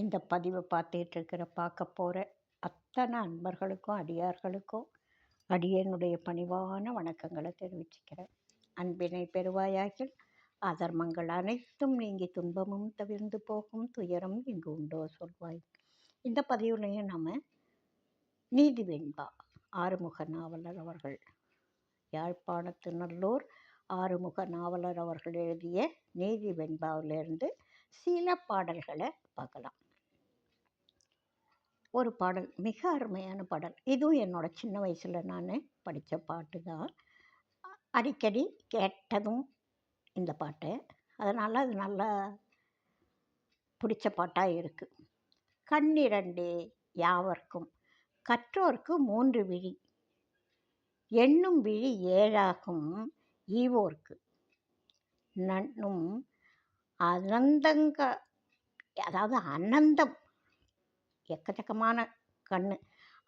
இந்த பதிவை பார்த்துட்ருக்கிற பார்க்க போகிற அத்தனை அன்பர்களுக்கும் அடியார்களுக்கும் அடியனுடைய பணிவான வணக்கங்களை தெரிவிச்சுக்கிறேன். அன்பினை பெறுவாயாகில் அதர்மங்கள் அனைத்தும் நீங்கி துன்பமும் தவிர்ந்து போகும் துயரம் இங்கு உண்டோ சொல்வாய். இந்த பதிவுலையும் நாம் நீதி வெண்பா ஆறுமுக நாவலர் அவர்கள் யாழ்ப்பாணத்து நல்லூர் ஆறுமுக நாவலர் அவர்கள் எழுதிய நீதி வெண்பாவிலிருந்து சில பாடல்களை பார்க்கலாம். ஒரு பாடல் மிக அருமையான பாடல். இதுவும் என்னோட சின்ன வயசில் நான் படித்த பாட்டு தான். அடிக்கடி கேட்டதும் இந்த பாட்டு. அதனால் அது நல்லா பிடிச்ச பாட்டாக இருக்குது கண்ணிரண்டு யாவர்க்கும் கற்றோர்க்கு மூன்று விழி எண்ணும் விழி ஏழாகும் ஈவோர்க்கு. நன்னும் அனந்தங்க அதாவது அனந்தம் எக்கச்சக்கமான கண்ணு.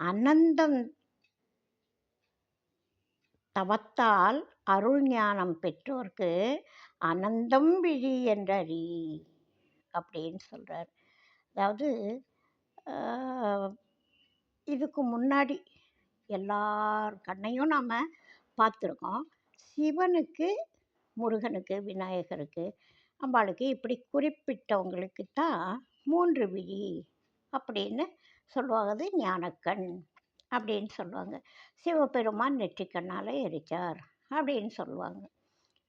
அனந்தம் தவத்தால் அருள் ஞானம் பெற்றோர்க்கு அனந்தம் விழி என்றறி அப்படின்னு சொல்கிறார் அதாவது இதுக்கு முன்னாடி எல்லார் கண்ணையும் நாம் பார்த்துருக்கோம். சிவனுக்கு முருகனுக்கு விநாயகருக்கு அம்பாளுக்கு இப்படி குறிப்பிட்டவங்களுக்கு தான் மூன்று விழி அப்படின்னு சொல்லுவாங்க அது ஞானக்கண் அப்படின்னு சொல்லுவாங்க. சிவபெருமான் நெற்றிக்கண்ணால் எரித்தார் அப்படின்னு சொல்லுவாங்க.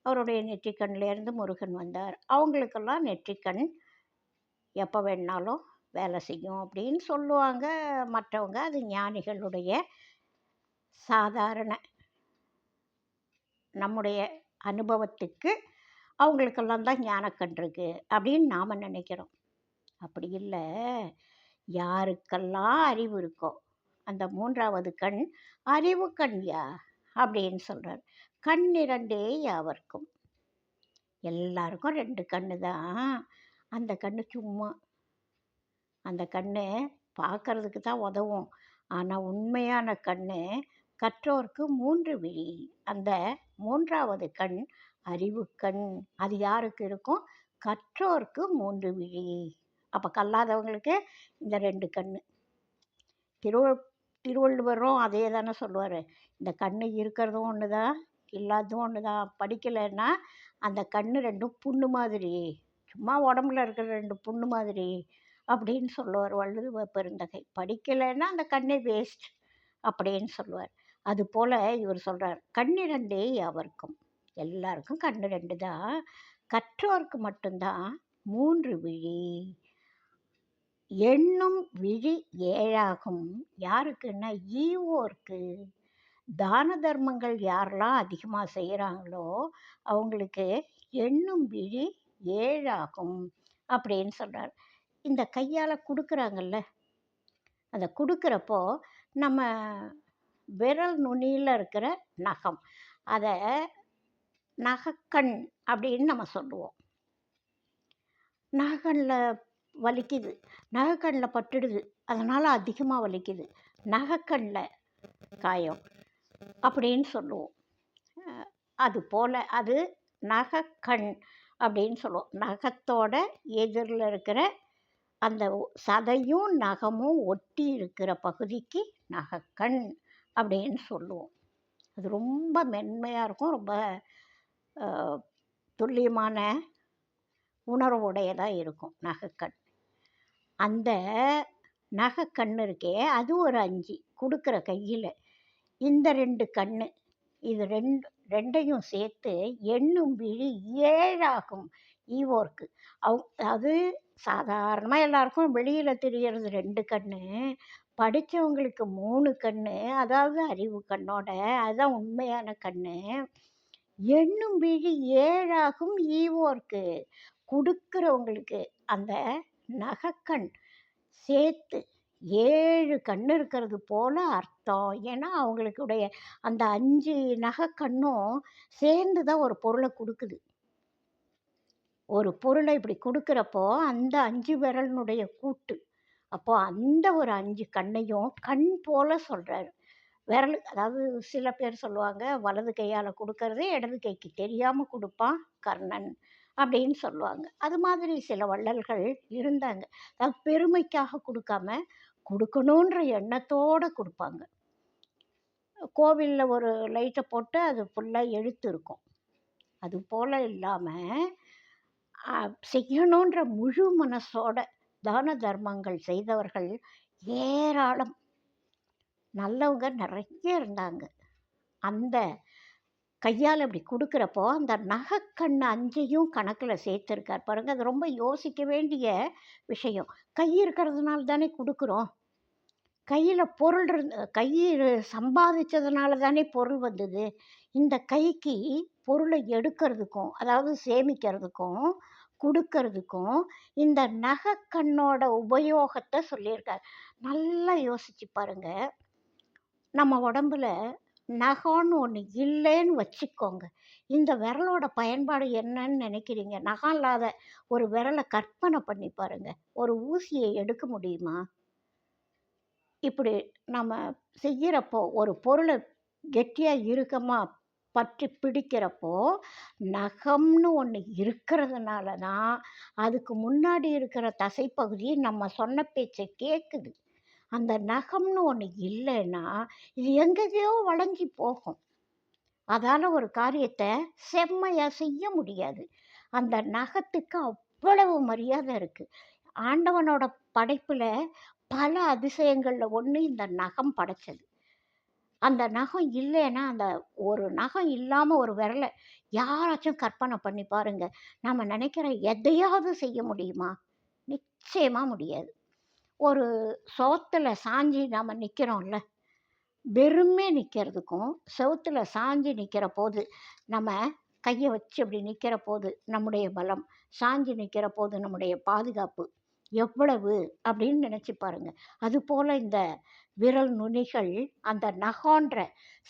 அவருடைய நெற்றிக்கண்ணிலேருந்து முருகன் வந்தார். அவங்களுக்கெல்லாம் நெற்றிக்கண் எப்போ வேணாலும் வேலை செய்யும் அப்படின்னு சொல்லுவாங்க. மற்றவங்க அது ஞானிகளுடைய சாதாரண நம்முடைய அனுபவத்துக்கு அவங்களுக்கெல்லாம் தான் ஞானக்கண் இருக்குது அப்படின்னு நாம் நினைக்கிறோம். அப்படி இல்லை. யாருக்கெல்லாம் அறிவு இருக்கோ அந்த மூன்றாவது கண் அறிவு கண் யா? அப்படின்னு சொல்கிறார் கண் இரண்டே யாவர்க்கும்? எல்லாருக்கும் ரெண்டு கண்ணு தான். அந்த கண்ணு சும்மா. அந்த கண்ணு பார்க்கறதுக்கு தான் உதவும். ஆனால் உண்மையான கண்ணு கற்றோருக்கு மூன்று விழி. அந்த மூன்றாவது கண் அறிவு கண். அது யாருக்கு இருக்கும்? கற்றோருக்கு மூன்று விழி. அப்போ கல்லாதவங்களுக்கு இந்த ரெண்டு கண் திருவ திருவள்ளுவரும் அதே தானே சொல்லுவார். இந்த கண் இருக்கிறதும் ஒன்று தான் இல்லாததும் ஒன்று தான் படிக்கலைன்னா அந்த கண் ரெண்டும் புண்ணு மாதிரி. சும்மா உடம்புல இருக்கிற ரெண்டு புண்ணு மாதிரி அப்படின்னு சொல்லுவார் வள்ளுவ பெருந்தகை. படிக்கலைன்னா அந்த கண்ணே வேஸ்ட் அப்படின்னு சொல்லுவார். அது போல் இவர் சொல்கிறார் கண்ணிரண்டே அவருக்கும் எல்லாருக்கும் கண்ணு ரெண்டு தான் கற்றோருக்கு மட்டும்தான் மூன்று விழி. எண்ணும் விழி ஏழாகும். யாருக்குன்னா ஈவோர்க்கு. தான தர்மங்கள் யாரெல்லாம் அதிகமாக செய்கிறாங்களோ அவங்களுக்கு எண்ணும் விழி ஏழாகும் அப்படின்னு சொல்கிறார் இந்த கையால் கொடுக்குறாங்கல்ல அதை கொடுக்குறப்போ நம்ம விரல் நுனியில் இருக்கிற நகம் அதை நகக்கண் அப்படின்னு நம்ம சொல்லுவோம். நகனில் வலிக்குது. நகைக்கண்ணில் பட்டுடுது. அதனால் அதிகமாக வலிக்குது. நகைக்கண்ணில் காயம். அப்படின்னு சொல்லுவோம். அது போல் அது நகைக்கண் அப்படின்னு சொல்லுவோம். நகத்தோட எதிரில் இருக்கிற அந்த சதையும் நகமும் ஒட்டி இருக்கிற பகுதிக்கு நகைக்கண் அப்படின்னு சொல்லுவோம். அது ரொம்ப மென்மையாக இருக்கும். ரொம்ப துல்லியமான உணர்வுடையதாக இருக்கும் நகைக்கண். அந்த நகை கண் இருக்கே அது ஒரு அஞ்சு கொடுக்குற கையில். இந்த ரெண்டு கண் இது ரெண்டு ரெண்டையும் சேர்த்து எண்ணும் விழி ஏழாகும் ஈவோர்க்கு. அவ் அது சாதாரணமாக எல்லாருக்கும் வெளியில் தெரியறது ரெண்டு கண் படித்தவங்களுக்கு மூணு கண் அதாவது அறிவு கண்ணோட அதுதான் உண்மையான கண் எண்ணும் விழி ஏழாகும் ஈவோர்க்கு கொடுக்குறவங்களுக்கு அந்த நகைக்கண். சேர்த்து ஏழு கண் இருக்கிறது போல் அர்த்தம். ஏன்னா அவங்களுக்குடைய அந்த அஞ்சு நகைக்கண்ணும் சேர்ந்து தான் ஒரு பொருளை கொடுக்குது. ஒரு பொருளை இப்படி கொடுக்குறப்போ அந்த அஞ்சு விரலினுடைய கூட்டு. அப்போது அந்த ஒரு அஞ்சு கண்ணையும் கண் போல் சொல்கிறாரு விரல் அதாவது சில பேர் சொல்லுவாங்க வலது கையால் கொடுக்கறதே இடது கைக்கு தெரியாமல் கொடுப்பான் கர்ணன். அப்படின்னு சொல்லுவாங்க. அது மாதிரி சில வள்ளல்கள் இருந்தாங்க. அது பெருமைக்காக கொடுக்காம கொடுக்கணுன்ற எண்ணத்தோடு கொடுப்பாங்க. கோவிலில் ஒரு லைட்டை போட்டு அது ஃபுல்லாக எழுத்து இருக்கும். அது போல் இல்லாமல் செய்யணுன்ற முழு மனசோட தான தர்மங்கள் செய்தவர்கள் ஏராளம். நல்லவங்க நிறைய இருந்தாங்க. அந்த கையால் இப்படி கொடுக்குறப்போ அந்த நகைக்கண்ணு அஞ்சையும் கணக்கில் சேர்த்துருக்கார். பாருங்கள் அது ரொம்ப யோசிக்க வேண்டிய விஷயம். கை இருக்கிறதுனால தானே கொடுக்குறோம். கையில் பொருள் இருந்த கை சம்பாதிச்சதுனால தானே பொருள் வந்தது. இந்த கைக்கு பொருளை எடுக்கிறதுக்கும் அதாவது சேமிக்கிறதுக்கும் கொடுக்கறதுக்கும் இந்த நகைக்கண்ணோட உபயோகத்தை சொல்லியிருக்கார். நல்லா யோசிச்சு பாருங்க நம்ம உடம்புல நகம்னு ஒன்று இல்லைன்னு வச்சுக்கோங்க. இந்த விரலோட பயன்பாடு என்னன்னு நினைக்கிறீங்க? நகம் இல்லாத ஒரு விரலை கற்பனை பண்ணி பாருங்கள் ஒரு ஊசியை எடுக்க முடியுமா? இப்படி நம்ம செய்கிறப்போ ஒரு பொருளை கெட்டியாக இறுக்கமாக பற்றி பிடிக்கிறப்போ நகம்னு ஒன்று இருக்கிறதுனால தான் அதுக்கு முன்னாடி இருக்கிற தசைப்பகுதி நம்ம சொன்ன பேச்சை கேட்குது அந்த நகம்னு ஒன்று இல்லைன்னா இது எங்கேயோ வளைஞ்சி போகும். அதால் ஒரு காரியத்தை செம்மையாக செய்ய முடியாது. அந்த நகத்துக்கு அவ்வளவு மரியாதை இருக்குது ஆண்டவனோட படைப்பில் பல அதிசயங்களில் ஒன்று இந்த நகம் படைச்சது. அந்த நகம் இல்லைன்னா அந்த ஒரு நகம் இல்லாமல் ஒரு விரலை யாராச்சும் கற்பனை பண்ணி பாருங்கள் நம்ம நினைக்கிற எதையாவது செய்ய முடியுமா? நிச்சயமாக முடியாது. ஒரு சோத்தில் சாஞ்சி நம்ம நிற்கிறோம்ல வெறுமே நிற்கிறதுக்கும் செவத்தில் சாஞ்சி நிற்கிற போது நம்ம கையை வச்சு அப்படி நிற்கிற போது நம்முடைய பலம் சாஞ்சி நிற்கிற போது நம்முடைய பாதுகாப்பு எவ்வளவு அப்படின்னு நினச்சி பாருங்க. அதுபோல் இந்த விரல் நுனிகள் அந்த நகான்ற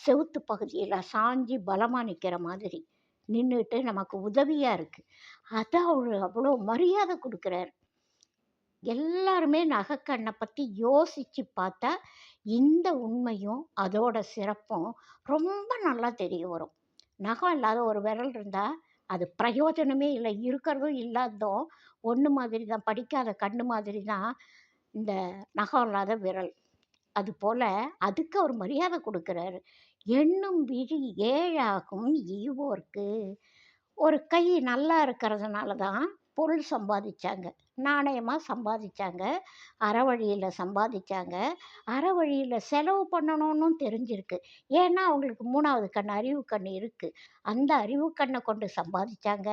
செவுத்து பகுதியில் சாஞ்சி பலமாக நிற்கிற மாதிரி நின்றுட்டு நமக்கு உதவியாக இருக்குது அதை அவர் அவ்வளோ மரியாதை கொடுக்குறாரு. எல்லாருமே நகைக்கண்ணை பற்றி யோசித்து பார்த்தா இந்த உண்மையும் அதோட சிறப்பும் ரொம்ப நல்லா தெரிய வரும். நகம் இல்லாத ஒரு விரல் இருந்தால் அது பிரயோஜனமே இல்லை. இருக்கிறதும் இல்லாததும் ஒன்று மாதிரி தான். படிக்காத கண்ணு மாதிரி தான் இந்த நகம் இல்லாத விரல். அதுபோல் அதுக்கு அவர் மரியாதை கொடுக்குறாரு. எண்ணும் விழி ஏழாகும் ஈவோர்க்கு. ஒரு கை நல்லா இருக்கிறதுனால தான் பொருள் சம்பாதிச்சாங்க. நாணயமாக சம்பாதிச்சாங்க. அறவழியில் சம்பாதிச்சாங்க. அறவழியில் செலவு பண்ணணும்னு தெரிஞ்சிருக்கு. ஏன்னா அவங்களுக்கு மூணாவது கண் அறிவு கண் இருக்குது அந்த அறிவு கண்ணை கொண்டு சம்பாதிச்சாங்க.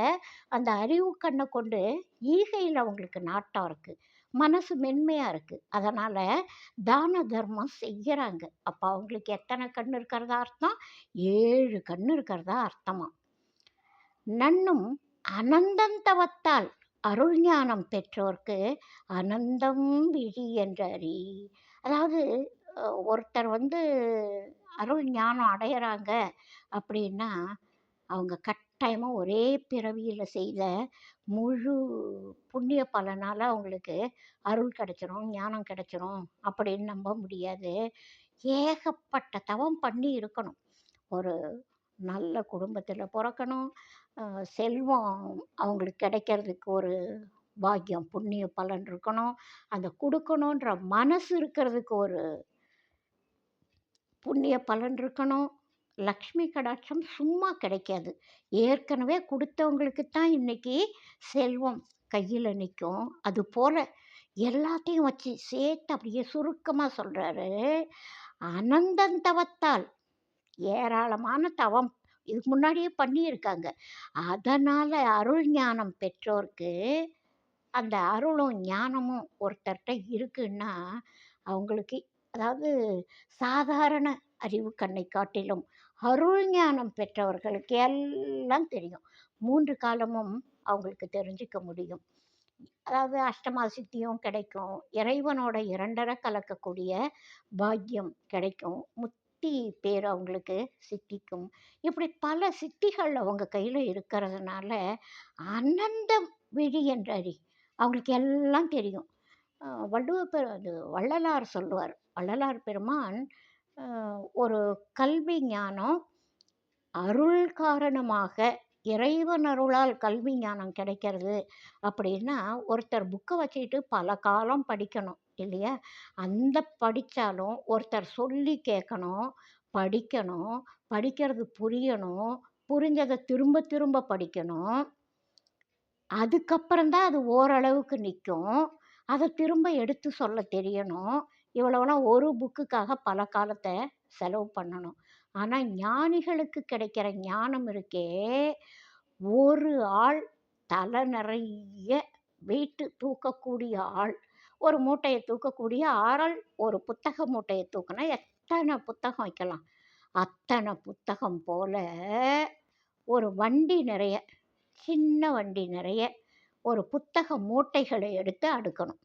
அந்த அறிவு கண்ணை கொண்டு ஈகையில் அவங்களுக்கு நாட்டம் இருக்குது மனசு மென்மையாக இருக்குது அதனால் தான தர்மம் செய்கிறாங்க அப்போ அவங்களுக்கு எத்தனை கண் இருக்கிறதா அர்த்தம்? ஏழு கண் இருக்கிறதா அர்த்தமாக நன்னும் அனந்தந்தவத்தால் அருள் ஞானம் பெற்றோர்க்கு அனந்தம் விழி என்ற அறி அதாவது ஒருத்தர் வந்து அருள் ஞானம் அடையிறாங்க அப்படின்னா அவங்க கட்டாயமாக ஒரே பிறவியில் செய்த முழு புண்ணிய பலனால் அவங்களுக்கு அருள் கிடச்சிரும் ஞானம் கிடச்சிரும் அப்படின்னு நம்ப முடியாது. ஏகப்பட்ட தவம் பண்ணி இருக்கணும். ஒரு நல்ல குடும்பத்தில் பிறக்கணும் செல்வம் அவங்களுக்கு கிடைக்கிறதுக்கு ஒரு பாக்கியம் புண்ணிய பலன் இருக்கணும். அந்த கொடுக்கணுன்ற மனசு இருக்கிறதுக்கு ஒரு புண்ணிய பலன் இருக்கணும். லக்ஷ்மி கடாட்சம் சும்மா கிடைக்காது. ஏற்கனவே கொடுத்தவங்களுக்கு தான் இன்றைக்கி செல்வம் கையில் நிற்கும் அது போல் எல்லாத்தையும் வச்சு சேர்த்து அப்படியே சுருக்கமாக சொல்கிறாரு அனந்தந்தவத்தால் ஏராளமான தவம் இதுக்கு முன்னாடியே பண்ணியிருக்காங்க. அதனால் அருள் ஞானம் பெற்றோருக்கு அந்த அருளும் ஞானமும் ஒருத்தர்கிட்ட இருக்குன்னா அவங்களுக்கு அதாவது சாதாரண அறிவு கண்ணை காட்டிலும் அருள் ஞானம் பெற்றவர்களுக்கு எல்லாம் தெரியும். மூன்று காலமும் அவங்களுக்கு தெரிஞ்சுக்க முடியும். அதாவது அஷ்டமா சித்தியும் கிடைக்கும். இறைவனோட இரண்டரை கலக்கக்கூடிய பாக்கியம் கிடைக்கும். முத் சிட்டி பேர் அவங்களுக்கு சித்திக்கும். இப்படி பல சிட்டிகள் அவங்க கையில் இருக்கிறதுனால அனந்த விழி என்றறி அவங்களுக்கு எல்லாம் தெரியும். வள்ளுவ பெரு அது வள்ளலார் சொல்லுவார். வள்ளலார் பெருமான் ஒரு கல்வி ஞானம் அருள் காரணமாக இறைவன் அருளால் கல்வி ஞானம் கிடைக்கிறது அப்படின்னா ஒருத்தர் புக்கை வச்சுக்கிட்டு பல காலம் படிக்கணும் இல்லையா? அந்த படித்தாலும் ஒருத்தர் சொல்லி கேட்கணும் படிக்கணும் படிக்கிறது புரியணும் புரிஞ்சதை திரும்ப திரும்ப படிக்கணும். அதுக்கப்புறம்தான் அது ஓரளவுக்கு நிற்கும். அதை திரும்ப எடுத்து சொல்ல தெரியணும். இவ்வளோலாம் ஒரு புக்குக்காக பல காலத்தை செலவு பண்ணணும். ஆனால் ஞானிகளுக்கு கிடைக்கிற ஞானம் இருக்கே ஒரு ஆள் தலை நிறைய வெயிட்டு தூக்கக்கூடிய ஆள் ஒரு மூட்டையை தூக்கக்கூடிய ஆறால் ஒரு புத்தக மூட்டையை தூக்கினா எத்தனை புத்தகம் வைக்கலாம்? அத்தனை புத்தகம் போல ஒரு வண்டி நிறைய சின்ன வண்டி நிறைய ஒரு புத்தக மூட்டைகளை எடுத்து அடுக்கணும்.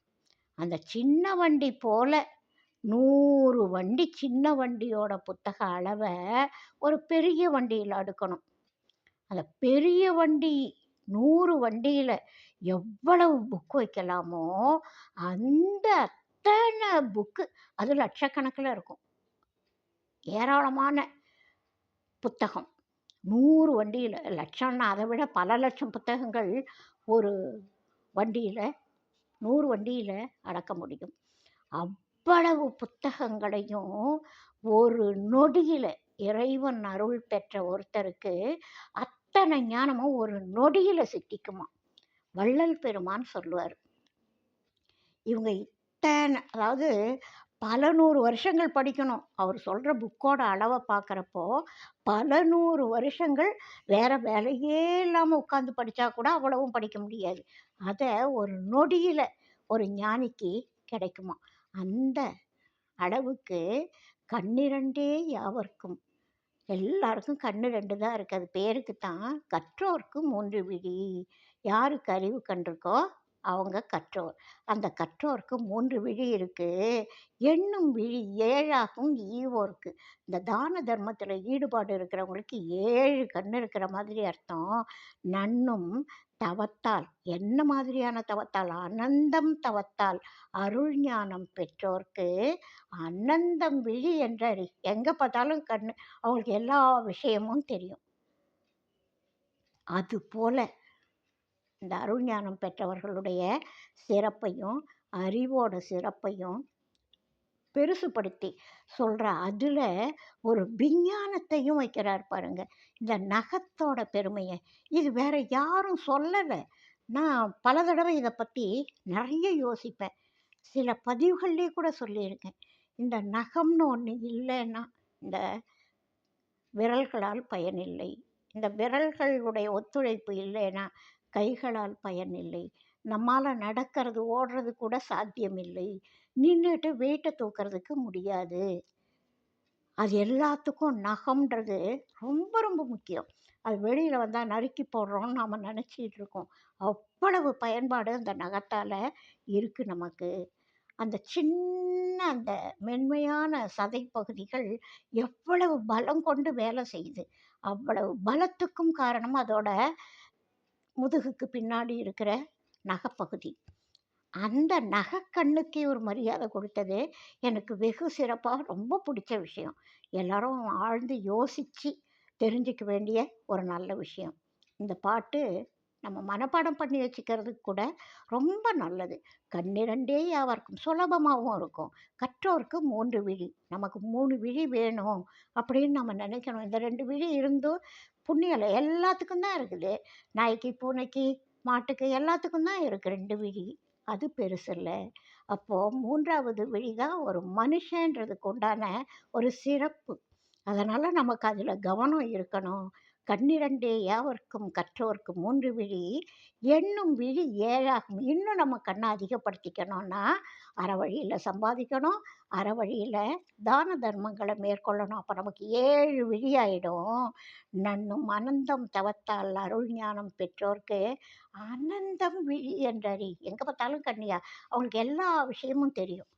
அந்த சின்ன வண்டி போல் நூறு வண்டி சின்ன வண்டியோட புத்தக அளவை ஒரு பெரிய வண்டியில் அடுக்கணும். அந்த பெரிய வண்டி நூறு வண்டியில் எவ்வளவு புக்கு வைக்கலாமோ அந்த அத்தனை புக்கு அது லட்சக்கணக்கில் இருக்கும். ஏராளமான புத்தகம். நூறு வண்டியில் லட்சம்னா அதை விட பல லட்சம் புத்தகங்கள் ஒரு வண்டியில் நூறு வண்டியில் அடக்க முடியும். இவ்வளவு புத்தகங்களையும் ஒரு நொடியில் இறைவன் அருள் பெற்ற ஒருத்தருக்கு அத்தனை ஞானமும் ஒரு நொடியில் சித்திக்குமா வள்ளல் பெருமான் சொல்லுவார். இவங்க இத்தனை அதாவது பல நூறு வருஷங்கள் படிக்கணும். அவர் சொல்கிற புக்கோட அளவை பார்க்குறப்போ பல நூறு வருஷங்கள் வேறு வேலையே இல்லாமல் உட்காந்து படித்தா கூட அவ்வளவும் படிக்க முடியாது. அதை ஒரு நொடியில் ஒரு ஞானிக்கு கிடைக்குமா அந்த அளவுக்கு கண்ணிரண்டே யாவர்க்கும். எல்லாருக்கும் கண்ணு ரெண்டு தான் இருக்குது அது பேருக்கு தான் கற்றோர்க்கு மூன்று விழி. யாருக்கு அறிவு கண்டிருக்கோ அவங்க கற்றோர். அந்த கற்றோருக்கு மூன்று விழி இருக்குது எண்ணும் விழி ஏழாகும் ஈவோருக்கு. இந்த தான தர்மத்தில் ஈடுபாடு இருக்கிறவங்களுக்கு ஏழு கண் இருக்கிற மாதிரி அர்த்தம். நன்னும் தவத்தால் என்ன மாதிரியான தவத்தால்? அனந்தம் தவத்தால். அருள் ஞானம் பெற்றோர்க்கு அனந்தம் விழி என்றறி எங்கே பார்த்தாலும் கண் அவங்களுக்கு எல்லா விஷயமும் தெரியும். அதுபோல இந்த அருள் ஞானம் பெற்றவர்களுடைய சிறப்பையும் அறிவோட சிறப்பையும் பெருசுப்படுத்தி சொல்கிற அதில் ஒரு விஞ்ஞானத்தையும் வைக்கிறார் பாருங்க. இந்த நகத்தோட பெருமையை. இது வேறு யாரும் சொல்லலை. நான் பல தடவை இதை பற்றி நிறைய யோசிப்பேன். சில பதிவுகள்லேயே கூட சொல்லியிருக்கேன். இந்த நகம்னு ஒன்று இல்லைன்னா இந்த விரல்களால் பயனில்லை. இந்த விரல்களுடைய ஒத்துழைப்பு இல்லைன்னா கைகளால் பயனில்லை. நம்மால் நடக்கிறது ஓடுறது கூட சாத்தியமில்லை. நின்றுட்டு வெயிட்டை தூக்கிறதுக்கு முடியாது. அது எல்லாத்துக்கும் நகம்ன்றது ரொம்ப ரொம்ப முக்கியம். அது வெளியில் வந்தால் நறுக்கி போடுறோம்னு நாம் நினச்சிட்டு இருக்கோம். அவ்வளவு பயன்பாடு அந்த நகத்தால் இருக்குது நமக்கு. அந்த சின்ன அந்த மென்மையான சதை பகுதிகள் எவ்வளவு பலம் கொண்டு வேலை செய்யுது. அவ்வளவு பலத்துக்கும் காரணம் அதோட முதுகுக்கு பின்னாடி இருக்கிற நகைப்பகுதி. அந்த நகைக்கண்ணுக்கே ஒரு மரியாதை கொடுத்தது எனக்கு வெகு சிறப்பாக ரொம்ப பிடிச்ச விஷயம். எல்லாரும் ஆழ்ந்து யோசித்து தெரிஞ்சிக்க வேண்டிய ஒரு நல்ல விஷயம். இந்த பாட்டு நம்ம மனப்பாடம் பண்ணி வச்சுக்கிறதுக்கு கூட ரொம்ப நல்லது. கண்ணிரண்டே யாவருக்கும் சுலபமாகவும் இருக்கும். கற்றோருக்கு மூன்று விழி நமக்கு மூணு விழி வேணும் அப்படின்னு நம்ம நினைக்கணும். இந்த ரெண்டு விழி இருந்தும் புண்ணியலை எல்லாத்துக்கும் தான் இருக்குது. நாய்க்கு பூனைக்கு மாட்டுக்கு எல்லாத்துக்கும் தான் இருக்குது ரெண்டு விழி. அது பெருசு இல்லை. அப்போது மூன்றாவது விழி தான் ஒரு மனுஷன்றதுக்கு உண்டான ஒரு சிறப்பு. அதனால் நமக்கு அதில் கவனம் இருக்கணும். கண்ணிரண்டே யாவர்க்கும் கற்றோர்க்கு மூன்று விழி எண்ணும் விழி ஏழாகும். இன்னும் நம்ம கண்ணை அதிகப்படுத்திக்கணும்னா அறவழியில் சம்பாதிக்கணும் அறவழியில் தான தர்மங்களை மேற்கொள்ளணும். அப்போ நமக்கு ஏழு விழியாயிடும். நன்னும் அனந்தம் தவத்தால் அருள் ஞானம் பெற்றோர்க்கு அனந்தம் விழி என்றறி. எங்கே பார்த்தாலும் கண்ணியா? அவங்களுக்கு எல்லா விஷயமும் தெரியும்.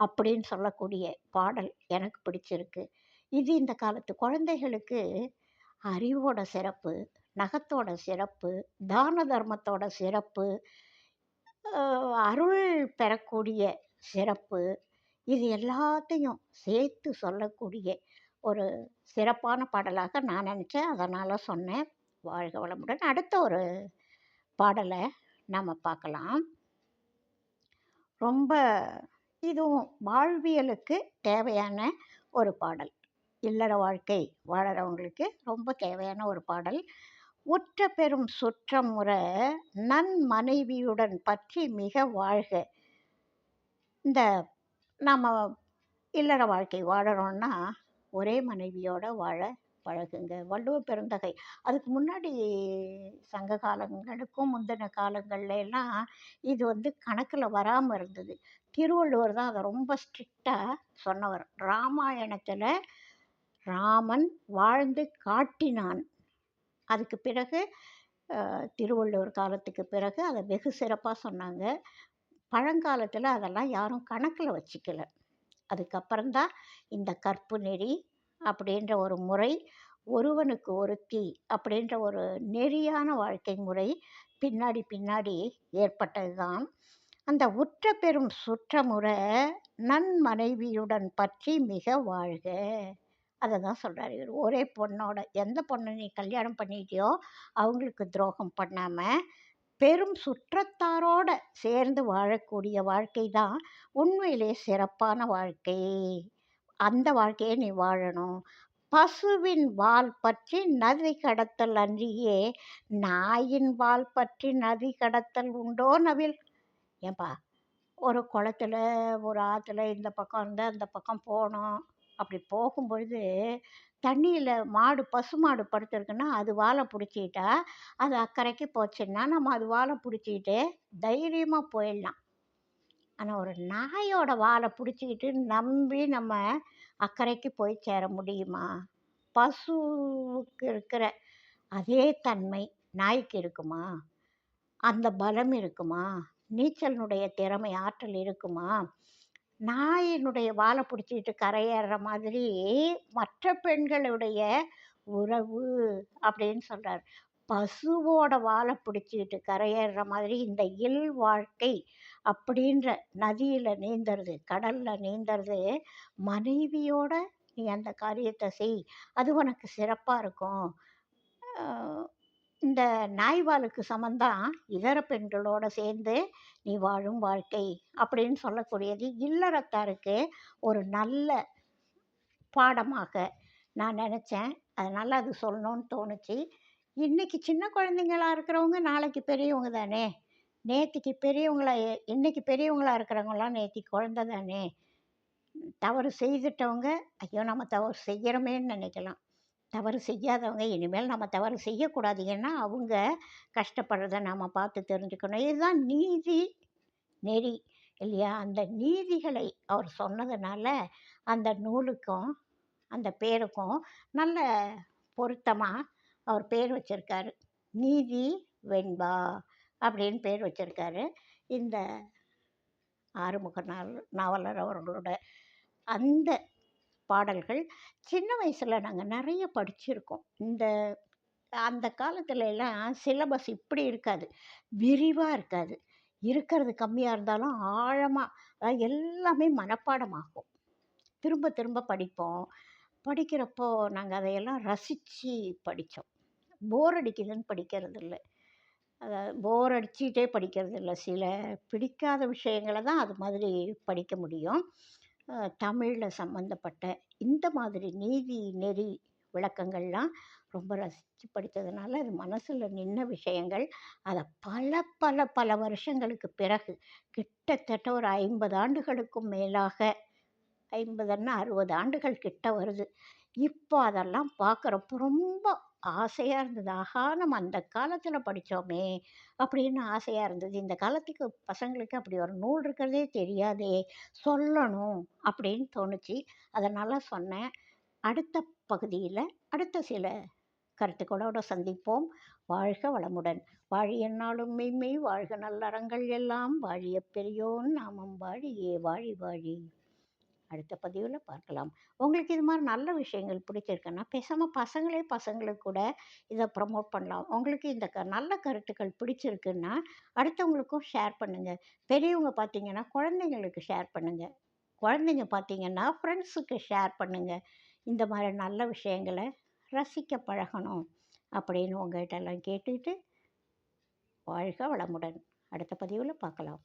அப்படின்னு சொல்லக்கூடிய பாடல் எனக்கு பிடிச்சிருக்கு. இது இந்த காலத்து குழந்தைகளுக்கு அறிவோட சிறப்பு நகத்தோட சிறப்பு தான தர்மத்தோட சிறப்பு அருள் பெறக்கூடிய சிறப்பு இது எல்லாத்தையும் சேர்த்து சொல்லக்கூடிய ஒரு சிறப்பான பாடலாக நான் நினச்சேன். அதனால் சொன்னேன். வாழ்க வளமுடன். அடுத்த ஒரு பாடலை நாம் பார்க்கலாம். ரொம்ப இதுவும் வாழ்வியலுக்கு தேவையான ஒரு பாடல். இல்லற வாழ்க்கை வாழறவங்களுக்கு ரொம்ப தேவையான ஒரு பாடல். உற்ற பெரும் சுற்றமுற நன் மனைவியுடன் பற்றி மிக வாழ்க. இந்த நம்ம இல்லற வாழ்க்கை வாழறோன்னா ஒரே மனைவியோட வாழ பழகுங்க. வள்ளுவ பெருந்தகை. அதுக்கு முன்னாடி சங்க காலங்களுக்கும் முந்தின காலங்கள்ல எல்லாம் இது வந்து கணக்கில் வராமல் இருந்தது. திருவள்ளுவர் தான் அதை ரொம்ப ஸ்ட்ரிக்டாக சொன்னவர். ராமாயணத்தில் ராமன் வாழ்ந்து காட்டினான். அதுக்கு பிறகு திருவள்ளுவர் காலத்துக்கு பிறகு அதை வெகு சிறப்பாக சொன்னாங்க. பழங்காலத்தில் அதெல்லாம் யாரும் கணக்கில் வச்சுக்கல. அதுக்கப்புறம்தான் இந்த கற்பு நெறி அப்படின்ற ஒரு முறை ஒருவனுக்கு ஒருத்தி அப்படின்ற ஒரு நெறியான வாழ்க்கை முறை பின்னாடி பின்னாடி ஏற்பட்டது தான் அந்த உற்ற பெரும் சுற்றமுறை நன் மனைவியுடன் பற்றி மிக வாழ்க. அதை தான் சொல்கிறார் இவர். ஒரே பொண்ணோட எந்த பொண்ணை நீ கல்யாணம் பண்ணிட்டியோ அவங்களுக்கு துரோகம் பண்ணாமல் பெரும் சுற்றத்தாரோட சேர்ந்து வாழக்கூடிய வாழ்க்கை தான் உண்மையிலே சிறப்பான வாழ்க்கை. அந்த வாழ்க்கையை நீ வாழணும். பசுவின் வால் பற்றி நதி கடத்தல் அன்றியே நாயின் வால் பற்றி நதி கடத்தல் உண்டோ நவில்? ஏன்பா ஒரு குளத்துல ஒரு ஆற்றுல இந்த பக்கம் இருந்தால் அந்த பக்கம் போனோம். அப்படி போகும்பொழுது தண்ணியில் மாடு பசு மாடு படுத்திருக்குன்னா அது வாழை பிடிச்சிக்கிட்டா அது அக்கறைக்கு போச்சுன்னா நம்ம அது வாழை பிடிச்சிக்கிட்டு தைரியமாக போயிடலாம். ஆனால் ஒரு நாயோட வாழை பிடிச்சிக்கிட்டு நம்பி நம்ம அக்கறைக்கு போய் சேர முடியுமா? பசுவுக்கு இருக்கிற அதே தன்மை நாய்க்கு இருக்குமா? அந்த பலம் இருக்குமா? நீச்சலினுடைய திறமை ஆற்றல் இருக்குமா? நாயினுடைய வாழை பிடிச்சிக்கிட்டு கரையேற மாதிரி மற்ற பெண்களுடைய உறவு அப்படின்னு சொல்கிறார் பசுவோட வாழை பிடிச்சிக்கிட்டு கரையேறுற மாதிரி இந்த இல் வாழ்க்கை அப்படின்ற நதியில் நீந்தறது கடலில் நீந்தறது மனைவியோட நீ அந்த காரியத்தை செய் அது உனக்கு சிறப்பாக இருக்கும். இந்த நாய்வாலுக்கு சமந்தான் இதர பெண்களோட சேர்ந்து நீ வாழும் வாழ்க்கை அப்படின்னு சொல்லக்கூடியது. இல்லறத்தாருக்கு ஒரு நல்ல பாடமாக நான் நினச்சேன். அதனால் அது சொல்லணும்னு தோணுச்சு. இன்றைக்கி சின்ன குழந்தைங்களா இருக்கிறவங்க நாளைக்கு பெரியவங்க தானே? நேற்றுக்கு பெரியவங்களா இன்றைக்கி பெரியவங்களா இருக்கிறவங்களாம் நேற்றுக்கு குழந்த தானே? தவறு செய்துட்டவங்க ஐயோ நம்ம தவறு செய்கிறோமேன்னு நினைக்கலாம். தவறு செய்யாதவங்க இனிமேல் நம்ம தவறு செய்யக்கூடாது. ஏன்னா அவங்க கஷ்டப்படுறத நாம் பார்த்து தெரிஞ்சுக்கணும். இதுதான் நீதி நெறி இல்லையா? அந்த நீதிகளை அவர் சொன்னதுனால அந்த நூலுக்கும் அந்த பேருக்கும் நல்ல பொருத்தமாக அவர் பேர் வச்சுருக்காரு. நீதி வெண்பா அப்படின்னு பேர் வச்சுருக்காரு. இந்த ஆறுமுக நாவல் நாவலர் அவர்களோட அந்த பாடல்கள். சின்ன வயசில் நாங்கள் நிறைய படிச்சிருக்கோம். இந்த அந்த காலத்துல எல்லாம் சிலபஸ் இப்படி இருக்காது. விரிவாக இருக்காது. இருக்கிறது கம்மியாக இருந்தாலும் ஆழமாக அதாவது எல்லாமே மனப்பாடமாகும். திரும்ப திரும்ப படிப்போம். படிக்கிறப்போ நாங்கள் அதையெல்லாம் ரசித்து படித்தோம் போர் அடிக்குதுன்னு படிக்கிறது இல்லை. அதாவது போர் அடிச்சுக்கிட்டே படிக்கிறது இல்லை. சில பிடிக்காத விஷயங்களை தான் அது மாதிரி படிக்க முடியும். தமிழில் சம்மந்தப்பட்ட இந்த மாதிரி நீதி நெறி விளக்கங்கள்லாம் ரொம்ப ரசித்து படித்ததுனால அது மனசில் நின்ன விஷயங்கள். அதை பல பல பல வருஷங்களுக்கு பிறகு கிட்டத்தட்ட ஒரு ஐம்பது ஆண்டுகளுக்கும் மேலாக ஐம்பதுன்னா அறுபது ஆண்டுகள் கிட்ட வருது. இப்போ அதெல்லாம் பார்க்குறப்போ ரொம்ப ஆசையாக இருந்தது. ஆஹா! நம்ம அந்த காலத்தில் படித்தோமே அப்படின்னு ஆசையாக இருந்தது. இந்த காலத்துக்கு பசங்களுக்கு அப்படி ஒரு நூல் இருக்கிறதே தெரியாதே சொல்லணும் அப்படின்னு தோணுச்சு. அதனால் சொன்னேன். அடுத்த பகுதியில் அடுத்த சில கருத்துக்களோடு சந்திப்போம். வாழ்க வளமுடன். வாழிய நாளும் மெய்மை வாழ்க நல்லறங்கள் எல்லாம் வாழிய பெரியோன் நாமம் வாழியே வாழி வாழி. அடுத்த பதிவில் பார்க்கலாம். உங்களுக்கு இது மாதிரி நல்ல விஷயங்கள் பிடிச்சிருக்குன்னா பேசாமல் பசங்களே பசங்களுக்கு கூட இதை ப்ரமோட் பண்ணலாம். உங்களுக்கு இந்த க நல்ல கருத்துக்கள் பிடிச்சிருக்குன்னா அடுத்தவங்களுக்கும் ஷேர் பண்ணுங்கள் பெரியவங்க பார்த்தீங்கன்னா குழந்தைங்களுக்கு ஷேர் பண்ணுங்கள் குழந்தைங்க பார்த்தீங்கன்னா ஃப்ரெண்ட்ஸுக்கு ஷேர் பண்ணுங்கள் இந்த மாதிரி நல்ல விஷயங்களை ரசிக்க பழகணும் அப்படின்னு உங்கள்கிட்ட எல்லாம் கேட்டுக்கிட்டு வாழ்க வளமுடன். அடுத்த பதிவில் பார்க்கலாம்.